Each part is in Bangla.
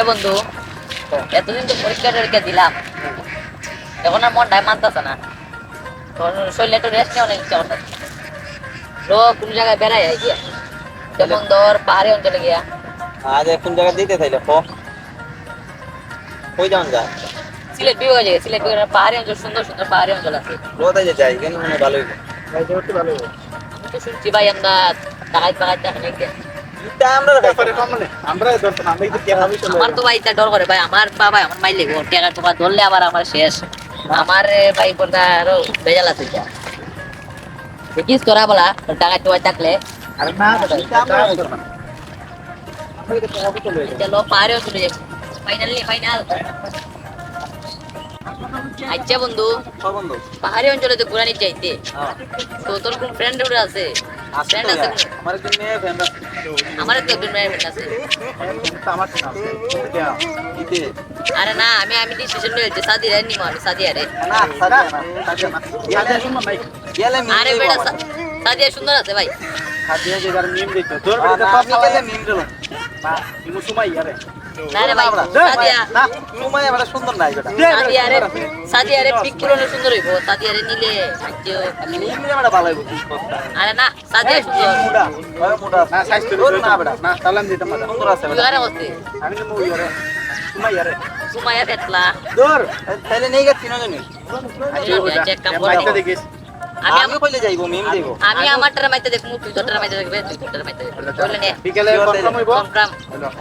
আচ্ছা বন্ধু এতদিন তো পরীক্ষা টরীক্ষা দিলাম। এখন আর মনটাই মানতেছে না। তখন শরীরে একটু রেস্ট নেওয়া অনেক ইচ্ছা করতেছে তো কোন জায়গায় বেড়াই আই গিয়া। যেমন ধর পাহাড়ি অঞ্চলে গিয়া। আজ কোন জায়গা দিতে থাইলে ক? কই যান যা সিলেট বিভাগে যায় সিলেট বিভাগের পাহাড়ি অঞ্চল সুন্দর সুন্দর পাহাড়ি অঞ্চল আছে। কোথায় যে যাই কেন মনে ভালো হইবে? আমি তো শুনছি ভাই আমরা টাকাই পাকাই টাকা ইটা আমরা মানে আমরা তো কে ভাবি চলে আমার তো ভাই ডর করে ভাই আমার বাবা আমার মাই লেগে টাকা টোকা ধরলে আবার আমার শেষ। আমার ভাই পর্দা আরও বেজাল আছে দেখিস তোরা বলা টাকা টোকা থাকলে। চলে চলো পাহাড়েও চলে যাব ফাইনালি ফাইনাল আচ্ছা বন্ধু। বন্ধু পাহাড়ি অঞ্চলে তো ঘুরানি চাইতে হ্যাঁ। তো তোর কোন ফ্রেন্ড উড়ে আছে? আছে ফ্রেন্ড আছে আমার একজন মেয়ে ফ্রেন্ড আছে। আমার তো একজন ফ্রেন্ড আছে। আমার তো না ইতে আরে না আমি আমি ডিসিশন নিয়েছি সাদি রে নিমো আমি সাদিয়া রে। না না ভাই আরে বেটা সাদিয়া সুন্দর আছে ভাই। সাজিয়ে যে যার মিম দিত তোর মিম সাদিয়া সাদিয়া সাদিয়া সাদিয়া দিলে না সাদিয়া ওর সুমাই আরে সুমাইয়া পেটলা দূর তাহলে নেই গেছি না জানি চেক কাম মাইতে করে। দেখিস। আমি আমি কইলে যাইবো মিম দেব আমি আমার টার মাইতে দেখমু তুই তোর টার মাইতে দেখবে তুই তোর টার মাইতে দেখবে বললে নে। বিকেলে কনফার্ম হইব। কনফার্ম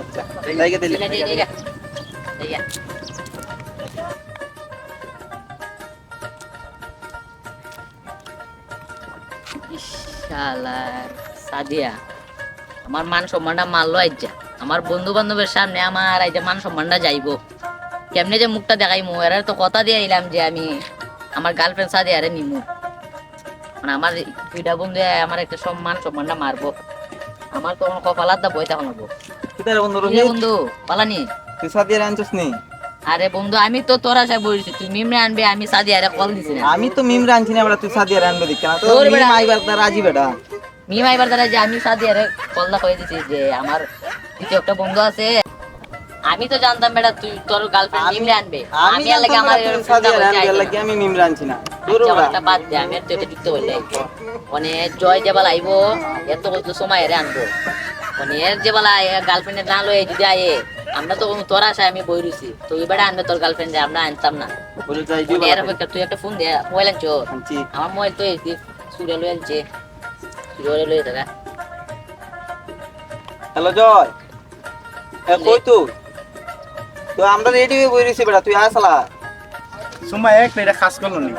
আচ্ছা লাইকে দিলে। দিলে দিলে দিলে শালার সাদিয়া আমার মান সম্মানটা মারলো আইজা আমার বন্ধু বান্ধবের সামনে আমার আইজা মান সম্মানটা যাইবো। কেমনে যে মুখটা দেখাইমু এরা তো কথা দিয়ে আইলাম যে আমি আমার গার্লফ্রেন্ড সাদিয়া আরে নিমু। মানে আমার দুইটা বন্ধু আমার একটা সম্মান সম্মানটা মারবো। আমার তো কপালার দা বই তখন হব কিতারে বন্ধু পালানি? তুই সাদিয়ার আনছিস নি? আরে বন্ধু আমি তো তোর আশায় বলছি তুই মিমরে আনবে আমি সাদি আরে কল দিছি না। আমি তো মিম আনছি না তুই সাদিয়ার আনবে দেখ কেন তো তোর মিম। আইবার তার রাজি বেটা মিম আইবার দ্বারা যে আমি সাদি আরে কলটা করে দিছি যে আমার কিছু একটা বন্ধু আছে। আমি তো জানতাম বেটা তুই তোর গার্লফ্রেন্ড আমি- মিমরে আনবে। আমি আমি আর লাগে আমার বলছে আনবে আইবে লাগে আমি মিম আনছি না। তোর বেটা বাদ দে আমি তো এটা যুক্ত বললে। মানে জয় যে বেলা আইবো এত কত সময় এরে আনব। মানে এর যে বেলা গার্লফ্রেন্ডের না লয়ে যদি আয়ে আমরা তো তোর আশায় আমি বই রইছি। তো এবারে আনবে তোর গার্লফ্রেন্ড আমরা আনতাম না। বলে এর অপেক্ষা তুই একটা ফোন দে মোবাইল আনছো? আমার মোবাইল তো এই সুরে লয়ে আনছে। সুরে লয়ে থাকা হ্যালো জয়। কই তুই? তো আমরা রেডি হয়ে বই রইছি বেটা তুই আসলা সুমাই এক এটা খাস করল নি।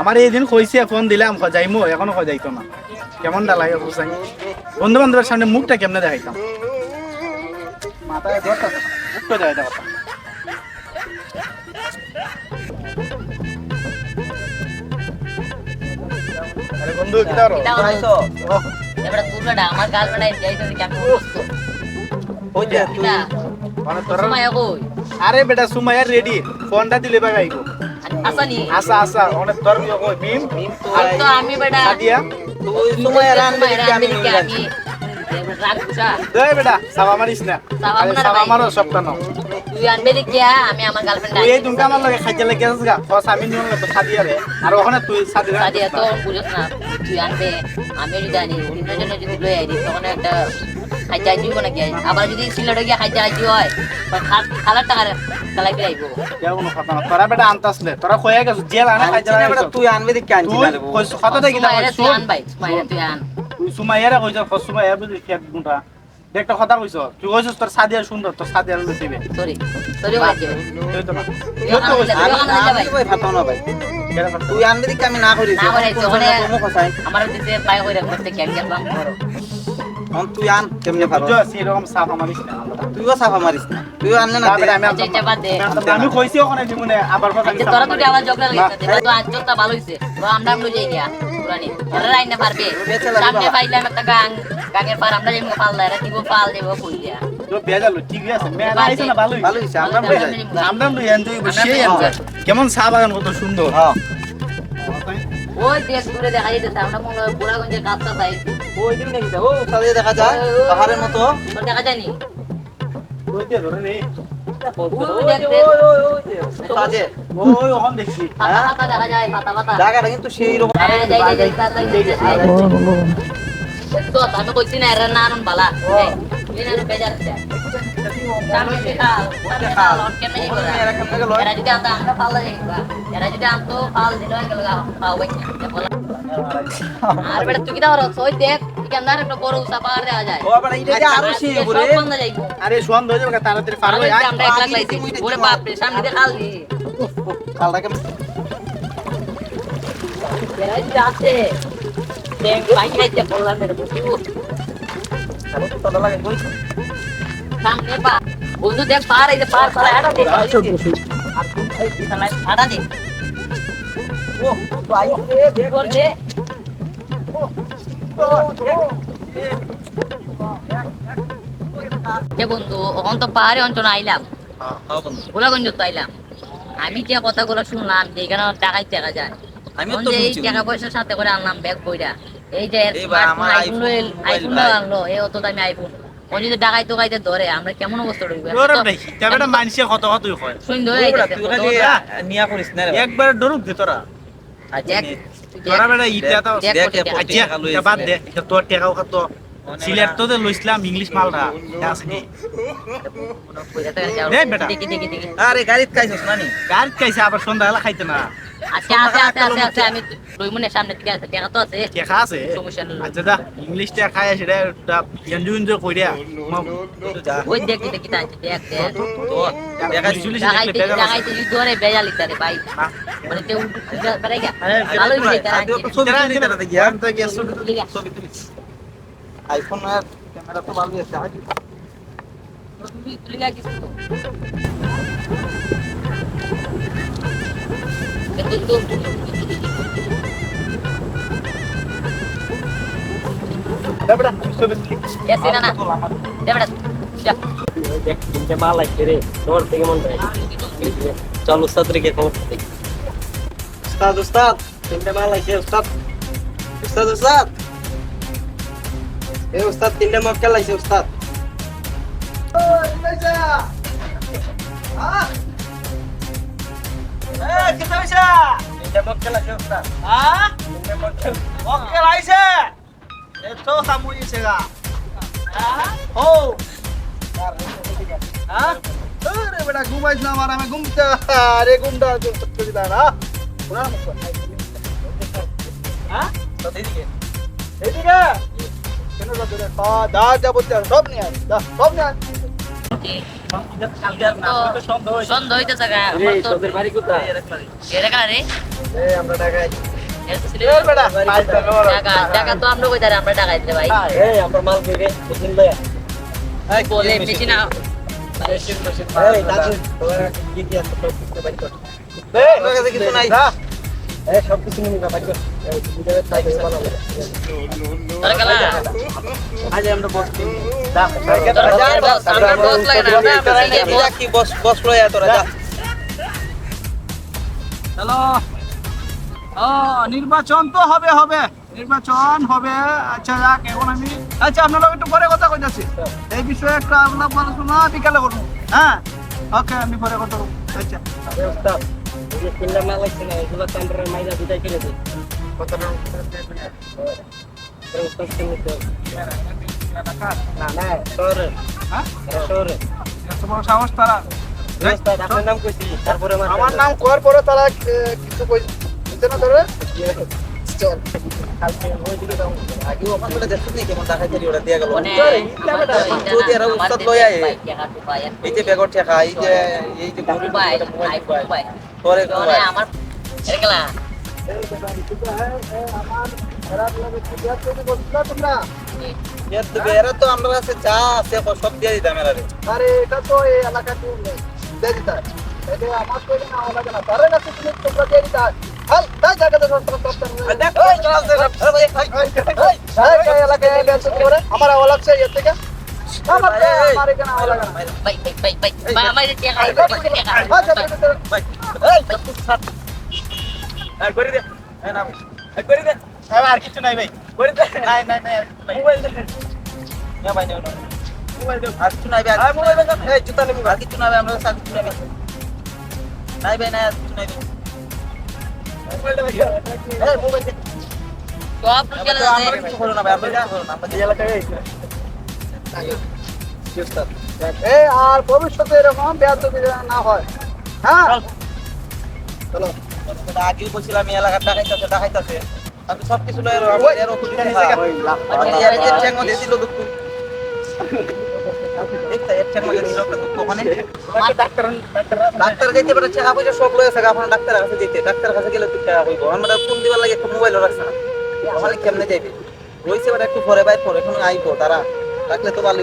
আমার এই দিন কইছে ফোন দিলাম যাইমু এখনও কই যাইতো না। কেমন দা লাগে বুঝাই বন্ধু বান্ধবের সামনে মুখটা কেমনে দেখাইতাম? মাথায় আরে বন্ধু কিটা এবারে তুই আমার গার্লফ্রেন্ড আইছে যাইতে ওই যে তুই মানে কই? আরে বেটা সুমাইয়ার রেডি ফোনটা দিলে বাই আইব আসা আসা অনেক তোর কি কই? মিম? মিম আর তো আমি বেটা সাদিয়া? তুই আমি রাখবি মিম দেখি আনছি আমি দে বেটা সাবা মারিস না। চাবা আরে সাবা মারো সবটা নাও। তুই আনবে দেখি আমি আমার গার্লফ্রেন্ড তুই এই দুমকা আমার লগে খাইতে লাগে গেছিস গা। ফস আমি নিয়ম তো সাদিয়া রে। আর ওখানে তুই সাদিয়া সাদিয়া তো বুঝছ না। তুই আনবে আমি যদি আনি যদি লই আইনি তখন একটা খাইতে আইব নাকি? আবার যদি সিলেটে গিয়ে খাইতে আইজি হয় খালার টাকা কালাই ফিরে আইব কোনো কথা না তোরা বেটা আনতাসলে তোরা কয়ে গেছিস জেল আনা খাইতে না বেটা? তুই আনবে দেখি আনছি তুই না কইছ কত দেখি না তুই আন ভাই সুমাইরে তুই আন। তুই সুমাইয়ারে কইছ সুমাইয়া বুঝি ফেক গুটা একটা কথা কইছ তুই কইছিস তোর সাদিয়া সুন্দর তোর সাদিয়া লই দিবে সরি সরি ভাই তুই তো না। ভাই। আমি না ভাই কেন তুই আনবে দেখি আমি না করি না করাইছি, ওখানে আমার দিতে পাই কইরা করতে কেন গেলাম অন তুই আন কেমনে পারো এরকম সাফা মারিস না তুইও সাফা মারিস না তুইও আনলে না না আমি বাদ। দে। আনতাম- আমি কইছি ওখানে জীবনে আবার তোরা দুটি আবার ঝগড়া লাগিয়েছে এবার তো ভালো হইছে। তো আমরা আমরা যাই গিয়া? পুরানি। এরা রাইন পারবে। সামনে পাইলাম একটা গাং। গাঙের পার আমরা যাইবো পাল এরা দিব পাল দেব কই দিয়া। তো বেজাল ঠিক আছে। মেয়ে বাদ আইছে দে। না ভালোই। ভালো হইছে আমরা আমরা বুঝাই। আমরা আমরা তো এনজয় আমরা সেই enjoy। এনজয় কেমন চা বাগান কত সুন্দর। হ্যাঁ। ওই দেশ দূরে দেখা যাইতেছে আমরা মনে হয় বুড়াগঞ্জের কাজটা পাই ওই দিন দেখি ও সাদিয়া দেখা যায় পাহাড়ের মতো। দেখা ওই জায়গাটা কিন্তু সেই রকম। আমি কইছি না এরা না বালা। কেমনে কেমনে। আর বেটা তুই কি দাও ওই দেখ, এখানদার একটা বড় উঁচা পাহাড় দেখা যায়। ও আবার এটা আরও বন্ধ যাইবো। আরে সোয়ান ধরে যাবে তাড়াতাড়ি পারো আমরা আয় আমরা এক লাখ লাইছি। ওরে বাপরে, সামনে দিয়ে খাল দিয়ে। কালটাকে এরা যদি দেখ, বাইক রাইতে বললাম রে, বুঝু। বন্ধু দেখ পার এই যে পার পার হাঁটা দে হাঁটা দে ও ভাই দে কর দে এ বন্ধু ওখান তো পাহাড়ি অঞ্চল আইলাম গোলাগঞ্জ তো আইলাম আমি যে কথাগুলো শুনলাম যে এখানে টাকাই দেখা যায় তো এই টাকা পয়সার সাথে করে আনলাম ব্যাগ বইরা। এই যে আমার আইফোন আইফোন আনলো এই অত দামি আইফোন ও যদি ডাকাই তো গাইতে ধরে আমরা কেমন অবস্থা রইবে? ওরে দেখি তবে মানসে কত সুন্দর তুই নিয়া করিস না একবার ডরুক দে তোরা। দেখ তোরা বেটা ইটা তো আচ্ছা এটা বাদ দে তোর টাকাও কত সিলেট তো লইছিলাম ইংলিশ মালটা। আছে নি। দে বেটা। দেখি দেখি দেখি। আরে গাড়িত খাইছস নানি? গাড়ি খাইছে আবার সন্ধ্যাবেলা খাইতে না। আচ্ছা আছে আছে আছে আছে আমি দুই সামনে থেকে আছে টাকা তো আছে। আছে? সমস্যা নেই আচ্ছা দা ইংলিশটা খাই সেটা এনজয় এনজয় কইরা তুই যা। দেখি দেখি তাই দেখ দেখ। দেখা ধরে বেজালি তারে ভাই। মানে তে গা হইছে তারা তো দেখি আছে। ছবি তুলি। আইফোন আর ক্যামেরা তো ভালোই আছে আজ তুই তুই গা কিছু মাল আসছে রে তোমার থেকে মন যায় চল উস্তাদ রেখে খবর দেখি উস্তাদ উস্তাদ তিনটে মাল আসছে উস্তাদ উস্তাদ উস্তাদ এ উস্তাদ তিনটে মক্কেল আসছে উস্তাদ তিনটে মক্কেল আসছে উস্তাদ তিনটে মক্কেল ওকে লাইছে। এতো সামুইছে গা। ও হ্যাঁ? আরে বেটা ঘুমাইছ না আমার আমি ঘুমতে আরে ঘুমটা চলে দা না। পুরা মুখ হ্যাঁ তো দিদিকে এদিকে? কেন যাবে রে? পা দা সব নিয়ে আয় সব নিয়ে আয়। হইতেছে তোদের বাড়ি কোথায়? এরে আমরা ঢাকায় পাইছে টাকা টাকা তো আমরা কইতারে আমরা টাকা দিতে ভাই। এই আমরা মাল পেয়ে বুঝলেন ভাইয়া বলে বেশি না। এই দাদু তোরা কি কি আছে? সব কিছু বাইর কর। দে তোর কাছে কিছু নাই? এই সব কিছু নিবি বাইর কর। নির্বাচন তো হবে হবে। নির্বাচন হবে। আচ্ছা যাক, এখন আমি আচ্ছা আপনারা একটু পরে কথা কইতাছি। এই বিষয়ে একটা আলাপ আলোচনা বিকালে করব। হ্যাঁ? ওকে, আমি পরে কথা বলব। আচ্ছা। উস্তাদ এই যে তিনটা মাল না। না শহরে হ্যাঁ? শহরে এত সাহস তারা। আপনার নাম কইছি তারপরে আমার আমার নাম কর পরে তারা কিছু না ধরে চল। নি কেমন ওটা দিয়া গেল। মানে যদি এরা উস্তাদ লইয়া আয়। এই যে বেগর ঠেকা এই যে এই মানে আমার এর কালা তোমরা এর তো এরা তো আমরা কাছে যা আছে সব দিয়ে দিতাম এরা রে আরে এটা তো এই এলাকাতে দিয়ে দিতে হয়। এটা আমার তো না আমার লাগে না তার কাছে তুমি তোমরা দিয়ে দিতে হয়। হাল তাই জায়গাতে সব সব সব সব দেখ ওই চলছে এলাকায় গেছে তোমরা আমার আওয়াজ লাগছে এর থেকে আমার আর করে দে। করে দে। আর কিছু নাই ভাই। করে দে। নাই নাই নাই মোবাইল দে। না ভাই না আর কিছু নাই ভাই আর মোবাইল এই জুতা নেব আর কিছু নাই ভাই আমরা আর কিছু নাই ভাই। নাই ভাই নাই আর কিছু নাই ভাই। মোবাইলটা ভাই এই মোবাইল দে। সব গেল আমরা কিছু করো না ভাই আমরা কিছু করো না আমরা এই এলাকায় এই। আর ভবিষ্যতে এরকম বেয়াদবি না হয়। হ্যাঁ? চলো। আগেও বলছিলাম এই এলাকার ডাকাইতেছে ডাকাইতেছে আমি সব কিছু লয়ে এর এর এর মধ্যে দিল দুঃখ। ওখানে ডাক্তার ডাক্তার যেতে পারে টাকা পয়সা সব লয়ে আপনার ডাক্তারের কাছে যেতে। ডাক্তারের কাছে গেলে তুই টাকা আমরা ফোন দিবার লাগে একটা মোবাইল রাখছে না। ওখানে কেমনে যাইবে? রইছে এবার একটু পরে বাইর পরে এখন আইবো তারা রাখলে তো ভালো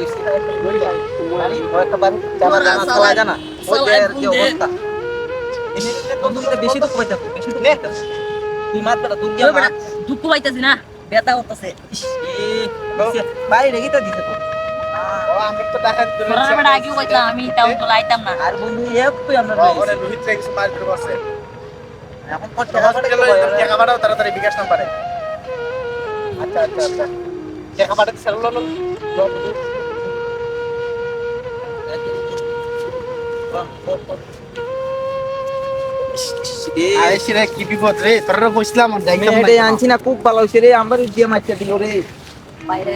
একটা বাড়ি জানা জানা। যে অবস্থা? বেশি দুঃখ তুই পাইতেছি না। ব্যথা করতেছে। বাইরে গিয়ে দিতে আমি তো ডাকাত তোরা বেটা আগেও কইতাম আমি তেমন তো লাইতাম না। আর বন্ধু এখন কত টাকা তাড়াতাড়ি বিকাশ নাম্বারে। আচ্ছা আচ্ছা আচ্ছা। টাকা পাঠাতে সেলুলার আরে সিরে কি বিপদ রে? তোরা কইছিলাম আনছি না খুব ভালো রে আমার দিয়ে দিল রে বাইরে